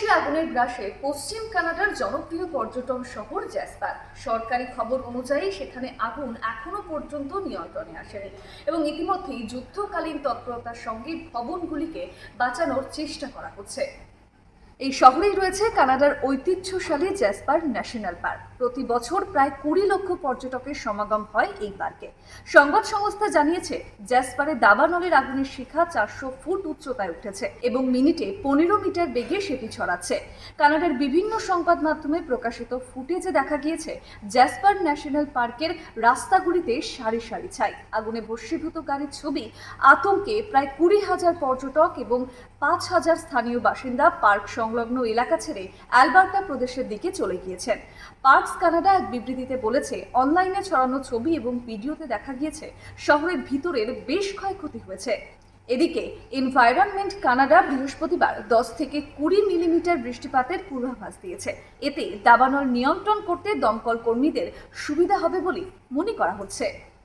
বহুমুখী আগুনের গ্রাসে পশ্চিম কানাডার জনপ্রিয় পর্যটন শহর জ্যাসপার সরকারি খবর অনুযায়ী সেখানে আগুন এখনও পর্যন্ত নিয়ন্ত্রণে আসেনি এবং ইতিমধ্যেই যুদ্ধকালীন তৎপরতার সঙ্গে ভবনগুলিকে বাঁচানোর চেষ্টা করা হচ্ছে। এই শহরেই রয়েছে কানাডার ঐতিহ্যশালী জ্যাসপার ন্যাশনাল পার্ক। প্রতি বছর প্রায় কুড়ি লক্ষ পর্যটকের সমাগম হয় এই পার্কে। সংবাদ সংস্থা জানিয়েছে, জ্যাসপারে দাবানলের আগুনের শিখা চারশো ফুট উচ্চতায় উঠেছে এবং মিনিটে পনেরো মিটার বেগে সেটি ছড়াচ্ছে। কানাডার বিভিন্ন সংবাদ মাধ্যমে প্রকাশিত ফুটেজে দেখা গিয়েছে, জ্যাসপার ন্যাশনাল পার্কের রাস্তাগুলিতে সারি সারি ছাই। আগুনে ভস্মীভূত গাড়ির ছবি, আতঙ্কে প্রায় কুড়ি হাজার পর্যটক এবং পাঁচ হাজার স্থানীয় বাসিন্দা পার্ক সংলগ্ন এলাকা ছেড়ে অ্যালবার্টা প্রদেশের দিকে চলে গিয়েছেন। পার্কস কানাডা এক বিবৃতিতে বলেছে, অনলাইনে ছড়ানো ছবি এবং ভিডিওতে দেখা গিয়েছে, শহরের ভিতরের বেশ ক্ষয়ক্ষতি হয়েছে। এদিকে, এনভায়রনমেন্ট কানাডা বৃহস্পতিবার দশ থেকে কুড়ি মিলিমিটার বৃষ্টিপাতের পূর্বাভাস দিয়েছে। এতে দাবানল নিয়ন্ত্রণ করতে দমকল কর্মীদের সুবিধা হবে বলে মনে করা হচ্ছে।